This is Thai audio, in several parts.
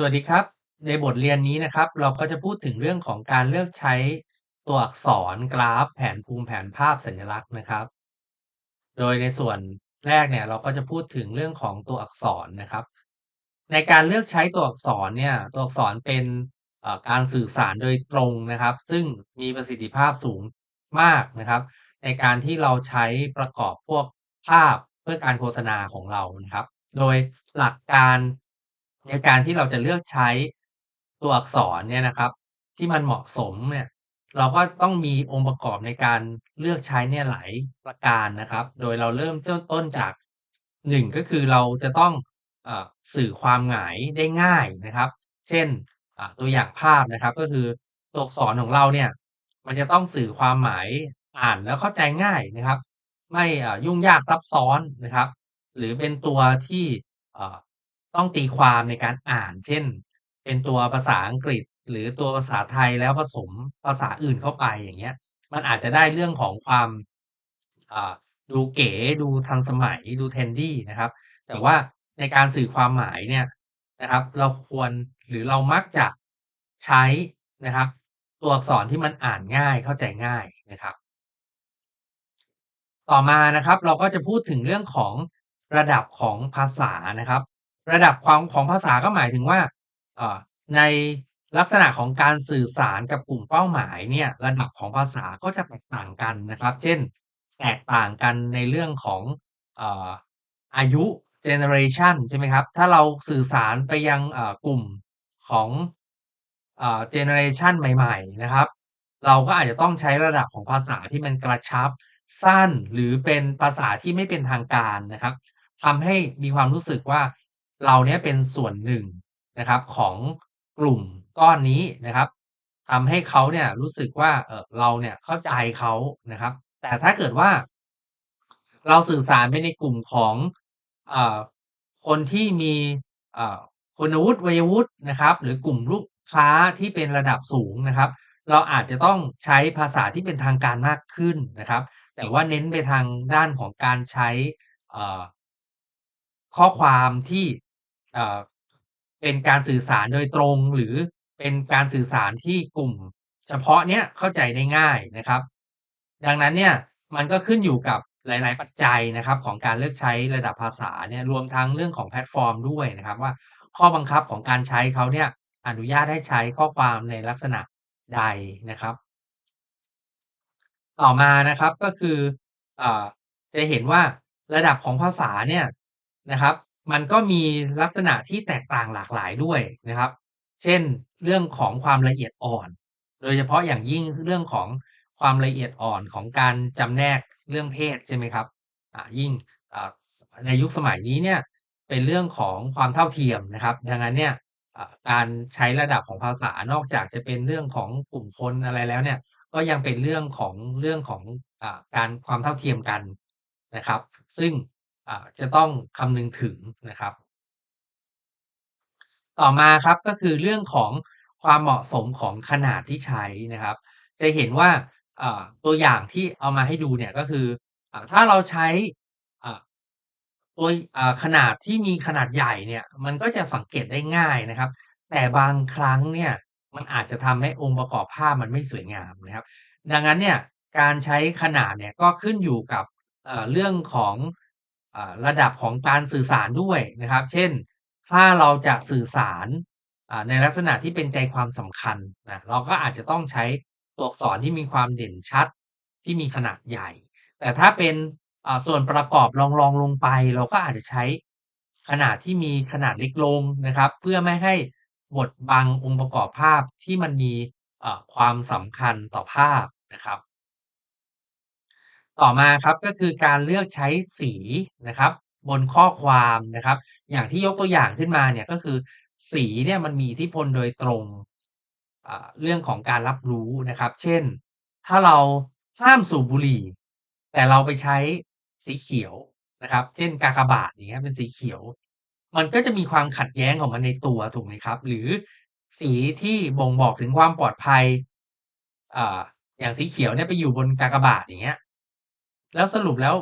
สวัสดีครับ ในบทเรียนนี้นะครับ เราก็จะพูดถึงเรื่องของการเลือกใช้ตัวอักษรกราฟ แผนภูมิแผนภาพสัญลักษณ์นะครับ โดยในส่วนแรกเนี่ยเราก็จะพูดถึงเรื่องของตัวอักษรนะครับ ในการเลือกใช้ตัวอักษรเนี่ยตัวอักษรเป็นการสื่อสารโดยตรงนะครับ ซึ่งมีประสิทธิภาพสูงมากนะครับ ในการที่เราใช้ประกอบพวกภาพเพื่อการโฆษณาของเรานะครับ โดยหลักการ ในการที่เราจะเลือกใช้ตัวอักษรเนี่ยนะครับ ที่มันเหมาะสมเนี่ยเราก็ต้องมีองค์ประกอบในการเลือกใช้เนี่ยหลายประการนะครับ โดยเราเริ่มเต้นจาก1ก็คือเราจะต้องอสื่อความหมายได้ง่ายนะครับ เช่นตัวอย่างภาพนะครับ ก็คือตัวอักษรของเราเนี่ยมันจะต้องสื่อความหมายอ่านแล้วเข้าใจง่ายนะครับ ไม่ยุ่งยากซับซ้อนนะครับ หรือเป็นตัวที่ ต้องตีความในการอ่าน เช่น เป็นตัวภาษาอังกฤษ หรือตัวภาษาไทย แล้วผสมภาษาอื่นเข้าไป อย่างเงี้ย มันอาจจะได้เรื่องของความ อ่า ดูเก๋ ดูทันสมัย ดู trendy นะครับ แต่ว่าในการสื่อความหมายเนี่ยนะครับ เราควร หรือเรามักจะใช้นะครับ ตัวอักษรที่มันอ่านง่าย เข้าใจง่ายนะครับ ต่อมานะครับ เราก็จะพูดถึงเรื่องของระดับของภาษานะครับ ระดับความของภาษาก็หมายถึงว่าอในลักษณะของการสื่อสารกับกลุ่มเป้าหมายเนี่ยระดับของภาษาก็จะแตกต่างกันนะครับ เช่น แตกต่างกันในเรื่องของออายุเจเนอเรชันใช่ไหมครับ ถ้าเราสื่อสารไปยังกลุ่มของเจเนอเรชันใหม่ ๆ นะครับ เราก็อาจจะต้องใช้ระดับของภาษาที่มันกระชับ สั้นหรือเป็นภาษาที่ไม่เป็นทางการนะครับทำให้มีความรู้สึกว่า เราเนี่ยเป็นส่วนหนึ่งนะครับของกลุ่มก้อนนี้นะครับทำให้เขาเนี่ยรู้สึกว่าเออเราเนี่ยเข้าใจเขานะครับ แต่ถ้าเกิดว่า เราสื่อสารไปในกลุ่มของอคนที่มีเอ่อคุณวุฒิวัยวุฒินะครับ หรือกลุ่มลูกค้าที่เป็นระดับสูงนะครับ เราอาจจะต้องใช้ภาษาที่เป็นทางการมากขึ้นนะครับ แต่ว่าเน้นไปทางด้านของการใช้ข้อความที่ เอ่อ เป็นการสื่อสารโดยตรง หรือเป็นการสื่อสารที่กลุ่มเฉพาะเนี้ยเข้าใจได้ง่ายนะครับ ดังนั้นเนี่ย มันก็ขึ้นอยู่กับหลาย ๆ ปัจจัยนะครับ ของการเลือกใช้ระดับภาษาเนี่ย รวมทั้งเรื่องของแพลตฟอร์มด้วยนะครับว่า ข้อบังคับของการใช้เขาเนี่ย อนุญาตให้ใช้ข้อความในลักษณะใดนะครับ ต่อมานะครับ ก็คืออ่าจะเห็นว่าระดับของภาษาเนี่ยนะครับ มันก็มีลักษณะที่แตกต่างหลากหลายด้วยนะครับ เช่นเรื่องของความละเอียดอ่อน โดยเฉพาะอย่างยิ่งเรื่องของความละเอียดอ่อนของการจำแนกเรื่องเพศใช่ไหมครับยิ่งในยุคสมัยนี้เนี่ยเป็นเรื่องของความเท่าเทียมนะครับ ดังนั้นเนี่ยการใช้ระดับของภาษานอกจากจะเป็นเรื่องของกลุ่มคนอะไรแล้วเนี่ยก็ยังเป็นเรื่องของเรื่องของอการความเท่าเทียมกันนะครับ ซึ่ง จะต้องคำนึงถึงนะครับ ต่อมาครับก็คือเรื่องของความเหมาะสมของขนาดที่ใช้นะครับ จะเห็นว่าตัวอย่างที่เอามาให้ดูเนี่ยก็คืออถ้าเราใช้ตัวขนาดที่มีขนาดใหญ่เนี่ยมันก็จะสังเกตได้ง่ายนะครับ แต่บางครั้งเนี่ยมันอาจจะทำให้องค์ประกอบภาพมันไม่สวยงามนะครับ ดังนั้นเนี่ยการใช้ขนาดเนี่ยก็ขึ้นอยู่กับเรื่องของ ระดับของการสื่อสารด้วยนะครับ เช่น ถ้าเราจะสื่อสารในลักษณะที่เป็นใจความสำคัญนะเราก็อาจจะต้องใช้ตัวอักษรที่มีความเด่นชัดที่มีขนาดใหญ่ แต่ถ้าเป็นส่วนประกอบรองๆลงไป เราก็อาจจะใช้ขนาดที่มีขนาดเล็กลงนะครับ เพื่อไม่ให้บดบังองค์ประกอบภาพที่มันมีความสำคัญต่อภาพนะครับ ต่อมาครับก็คือการเลือกใช้สีนะครับ บนข้อความนะครับ อย่างที่ยกตัวอย่างขึ้นมาเนี่ยก็คือ สีเนี่ยมันมีอิทธิพลโดยตรงเรื่องของการรับรู้นะครับ เช่น ถ้าเราห้ามสูบบุหรี่ แต่เราไปใช้สีเขียวนะครับ เช่นกากบาทอย่างเงี้ยเป็นสีเขียว มันก็จะมีความขัดแย้งของมันในตัวถูกไหมครับ หรือสีที่บ่งบอกถึงความปลอดภัยออย่างสีเขียวเนี่ยไปอยู่บนกากบาทอย่างเงี้ย แล้วสรุปแล้ว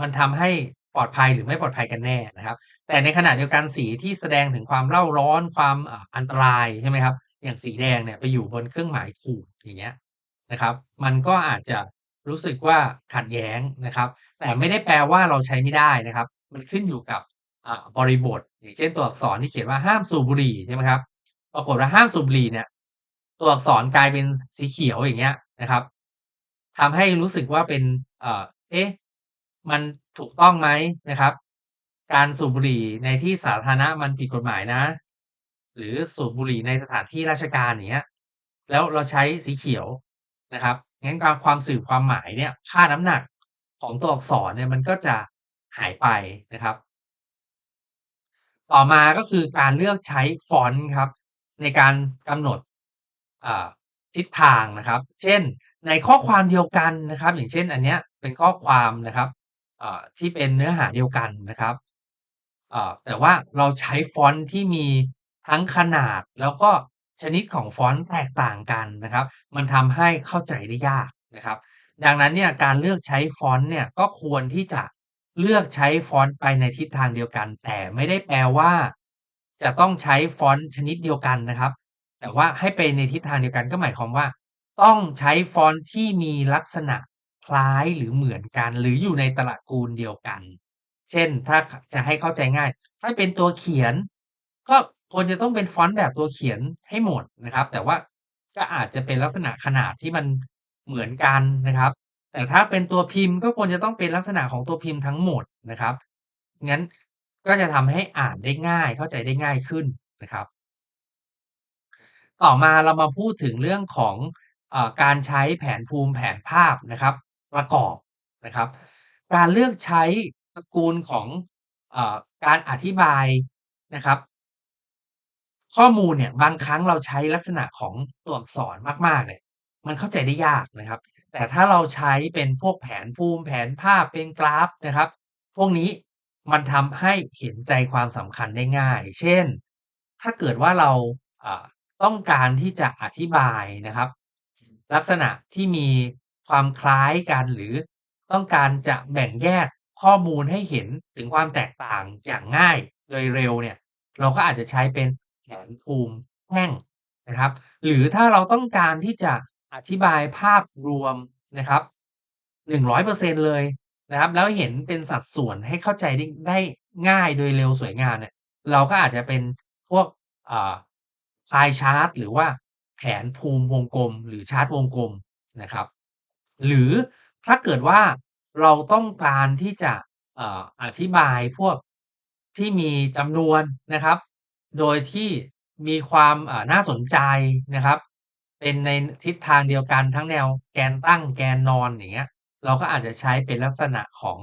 มันทำให้ปลอดภัยหรือไม่ปลอดภัยกันแน่นะครับ แต่ในขณะเดียวกันสีที่แสดงถึงความเร่าร้อนความอันตรายใช่ไหมครับ อย่างสีแดงเนี่ยไปอยู่บนเครื่องหมายถูกอย่างเงี้ยนะครับ มันก็อาจจะรู้สึกว่าขัดแย้งนะครับ แต่ไม่ได้แปลว่าเราใช้ไม่ได้นะครับ มันขึ้นอยู่กับบริบท อย่างเช่นตัวอักษรที่เขียนว่าห้ามสูบบุหรี่ใช่ไหมครับปรากฏว่าห้ามสูบบุหรี่เนี่ย ตัวอักษรกลายเป็นสีเขียวอย่างเงี้ยนะครับ ทำให้รู้สึกว่าเป็นเอ่อเอ๊ะมันถูกต้องไหมนะครับ การสูบบุหรี่ในที่สาธารณะมันผิดกฎหมายนะ หรือสูบบุหรี่ในสถานที่ราชการอย่างเงี้ยแล้วเราใช้สีเขียวนะครับงั้นการความสื่อความหมายเนี่ยค่าน้ำหนักของตัวอักษรเนี่ยมันก็จะหายไปนะครับ ต่อมาก็คือการเลือกใช้ฟอนต์ครับ ในการกำหนดทิศทางนะครับ เช่น ในข้อความเดียวกันนะครับ อย่างเช่นอันเนี้ยเป็นข้อความนะครับที่เป็นเนื้อหาเดียวกันนะครับแต่ว่าเราใช้ฟอนต์ที่มีทั้งขนาดแล้วก็ชนิดของฟอนต์แตกต่างกันนะครับ มันทำให้เข้าใจได้ยากนะครับ ดังนั้นเนี่ยการเลือกใช้ฟอนต์เนี่ยก็ควรที่จะเลือกใช้ฟอนต์ไปในทิศทางเดียวกัน แต่ไม่ได้แปลว่า จะต้องใช้ฟอนต์ชนิดเดียวกันนะครับ แต่ว่าให้ไปในทิศทางเดียวกันก็หมายความว่า ต้องใช้ฟอนต์ที่มีลักษณะคล้ายหรือเหมือนกัน หรืออยู่ในตระกูลเดียวกัน เช่น ถ้าจะให้เข้าใจง่าย ถ้าเป็นตัวเขียน ก็ควรจะต้องเป็นฟอนต์แบบตัวเขียนให้หมดนะครับ แต่ว่าก็อาจจะเป็นลักษณะขนาดที่มันเหมือนกันนะครับ แต่ถ้าเป็นตัวพิมพ์ก็ควรจะต้องเป็นลักษณะของตัวพิมพ์ทั้งหมดนะครับ งั้นก็จะทำให้อ่านได้ง่าย เข้าใจได้ง่ายขึ้นนะครับ ต่อมาเรามาพูดถึงเรื่องของ การใช้แผนภูมิแผนภาพนะครับ ประกอบนะครับ การเลือกใช้ตระกูลของอการอธิบายนะครับ ข้อมูลเนี่ยบางครั้งเราใช้ลักษณะของตัวอักษรมากๆเนี่ยมันเข้าใจได้ยากนะครับ แต่ถ้าเราใช้เป็นพวกแผนภูมิแผนภาพเป็นกราฟนะครับ พวกนี้มันทำให้เห็นใจความสำคัญได้ง่าย เช่น ถ้าเกิดว่าเราต้องการที่จะอธิบายนะครับ ลักษณะที่มีความคล้ายกัน หรือต้องการจะแบ่งแยกข้อมูลให้เห็นถึงความแตกต่างอย่างง่ายโดยเร็วเนี่ย เราก็อาจจะใช้เป็นแผนภูมิแท่งนะครับ หรือถ้าเราต้องการที่จะอธิบายภาพรวมนะครับ100%เลยนะครับ แล้วเห็นเป็นสัดส่วนให้เข้าใจได้ได้ง่ายโดยเร็วสวยงามเนี่ย เราก็อาจจะเป็นพวกอ่า Pie Chart หรือว่า แผนภูมิวงกลม หรือชาร์ตวงกลมนะครับ หรือถ้าเกิดว่าเราต้องการที่จะอธิบายพวกที่มีจำนวนนะครับ โดยที่มีความน่าสนใจนะครับ เป็นในทิศทางเดียวกันทั้งแนวแกนตั้งแกนนอนอย่างเงี้ยเราก็อาจจะใช้เป็นลักษณะของ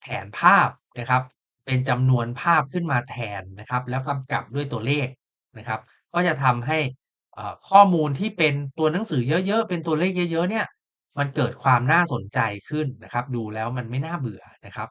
แผนภาพนะครับ เป็นจำนวนภาพขึ้นมาแทนนะครับ แล้วกำกับด้วยตัวเลขนะครับ ก็จะทำให้ ข้อมูลที่เป็นตัวหนังสือเยอะๆ เป็นตัวเลขเยอะๆ เนี่ย มันเกิดความน่าสนใจขึ้นนะครับ ดูแล้วมันไม่น่าเบื่อนะครับ